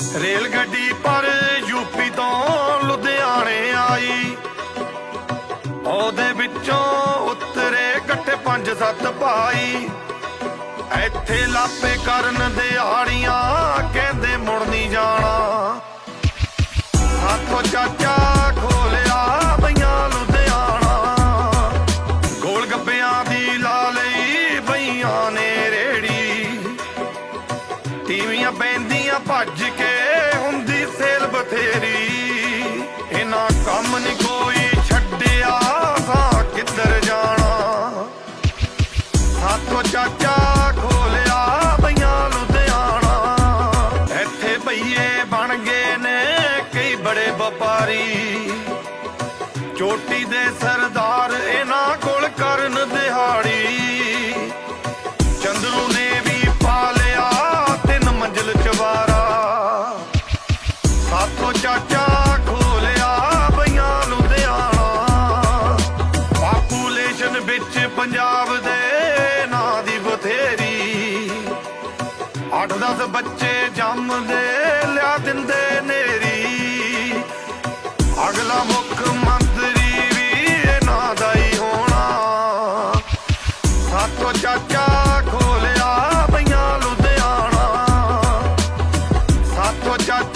Rail ਗੱਡੀ ਪਰ UP ਤੋਂ ਲੁਧਿਆਣੇ ਆਈ। ਉਹਦੇ ਵਿੱਚੋਂ ਉਤਰੇ ਇਕੱਠੇ ਪੰਜ ਸੱਤ ਭਾਈ ਇੱਥੇ ਲਾਪੇ ਕਰਨ ਦਿਹਾੜੀਆਂ ਕਹਿੰਦੇ ਮੁੜ ਨਹੀਂ ਜਾਣਾ। ਸਾਥੋਂ ਚਾਚਾ ਖੋਲਿਆ ਬਈਆਂ ਲੁਧਿਆਣਾ। ਗੋਲ ਗੱਪਿਆਂ ਦੀ ਲਾ ਲਈ ਬਈਆਂ ਨੇ ਰੇੜੀ। ਟੀਵੀਆਂ ਪੈਂਦੀਆਂ ਭੱਜ ਕੇ ਹੁੰਦੀ ਸੇਲ ਬਥੇਰੀ। ਇਹਨਾਂ ਕੰਮ ਨਹੀਂ ਕੋਈ ਛੱਡਿਆ, ਸਾਂ ਕਿੱਧਰ ਜਾਣਾ? ਸਾਥੋਂ ਚਾਚਾ ਖੋਲਿਆ ਬਈਆਂ ਲੁਧਿਆਣਾ। ਇੱਥੇ ਬਈਏ ਬਣ ਗਏ ਨੇ ਕਈ ਬੜੇ ਵਪਾਰੀ। ਚੋਟੀ ਦੇ ਸਰਦਾਰ ਇਹਨਾਂ ਕੋਲ ਤੋਂ ਚਾਚਾ ਖੋਲਿਆ ਬਈਆਂ ਲੁਧਿਆਣਾ। ਪਾਪੂਲੇਸ਼ਨ ਵਿੱਚ ਪੰਜਾਬ ਦੇ ਨਾਂ ਦੀ ਬਥੇਰੀ। 8-10 ਬੱਚੇ ਜੰਮਦੇ ਲਿਆ ਦਿੰਦੇ ਨੇਰੀ। ਅਗਲਾ ਮੁੱਖ ਮੰਤਰੀ ਵੀ ਇਹਨਾਂ ਦਾ ਹੀ ਹੋਣਾ। ਸਾਤੋਂ ਚਾਚਾ ਖੋਲਿਆ ਬਈਆਂ ਲੁਧਿਆਣਾ। ਸਾਤੋਂ ਚਾਚਾ